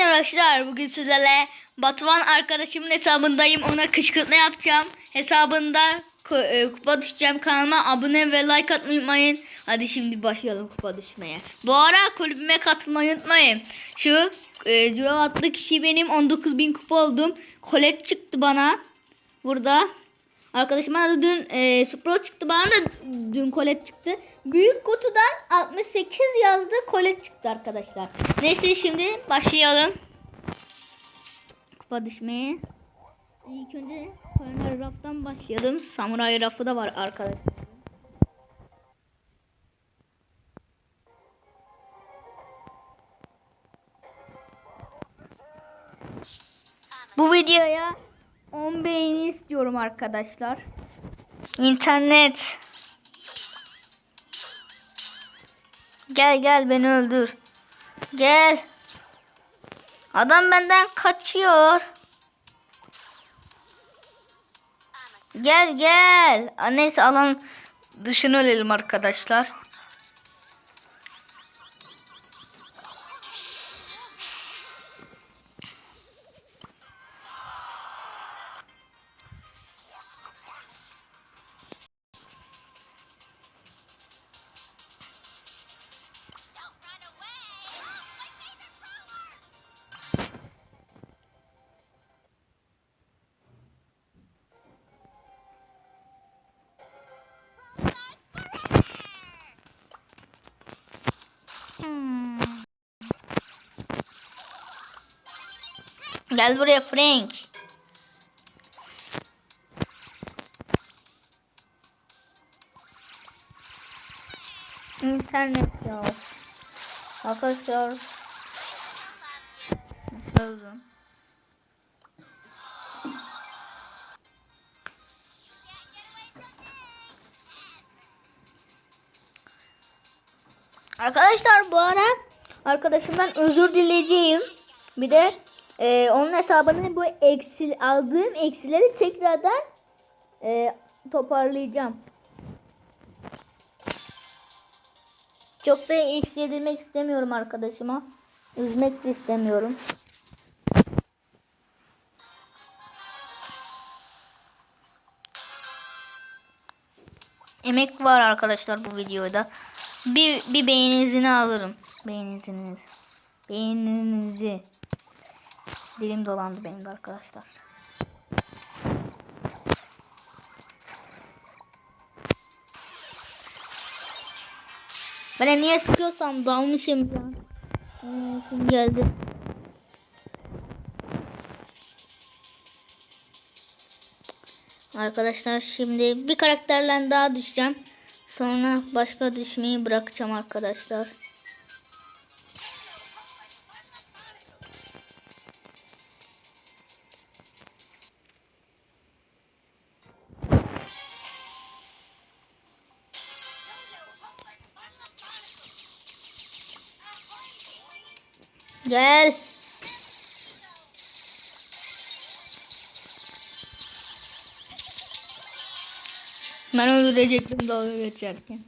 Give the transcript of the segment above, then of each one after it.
Hepinize arkadaşlar bugün sizlerle Batuhan arkadaşımın hesabındayım. Ona kışkırtma yapacağım. Hesabında e, kupa düşeceğim. Kanalıma abone ve like atmayı unutmayın. Hadi şimdi başlayalım kupa düşmeye. Bu ara kulübüme katılmayı unutmayın. Şu e, Ciro adlı kişi benim. 19.000 kupa oldum. Kolet çıktı bana. Burada Arkadaşım da dün e, Spro çıktı bana da dün kolet çıktı. Büyük kutudan 68 yazdı kolet çıktı arkadaşlar. Neyse şimdi başlayalım. Kupa düşmeye. İlk önce Samurai Raf'tan başlayalım. Samurai Raf'ı da var arkadaşlar. Bu videoya 10 beğeni istiyorum arkadaşlar. İnternet. Gel gel beni öldür. Gel. Adam benden kaçıyor. Gel gel. Neyse alan dışını ölelim arkadaşlar. Gel buraya Frank. İnternet ya. Arkadaşlar. Öldüm. Arkadaşlar bu ara arkadaşımdan özür dileyeceğim. Bir de e, onun hesabını bu eksil aldığım eksileri tekrardan e, toparlayacağım. Çok da eksi yedirmek istemiyorum arkadaşıma. Üzmek de istemiyorum. Emek var arkadaşlar bu videoda. Bir, bir beğeninizi alırım. Beğeninizi. Beğeninizi. Dilim dolandı benim de arkadaşlar. Ben niye sıkıyorsam dalmışım ya. Kim geldi? Arkadaşlar şimdi bir karakterle daha düşeceğim. Sonra başka düşmeyi bırakacağım arkadaşlar. Gel. Ben öldürecektim dalga geçerken.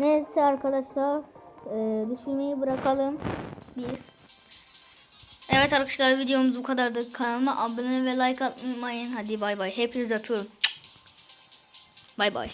Neyse arkadaşlar e, düşünmeyi bırakalım. Bir. Evet arkadaşlar videomuz bu kadardı. Kanalıma abone ve like atmayı unutmayın. Hadi bay bay. Hepinizi öpüyorum. Bay bay.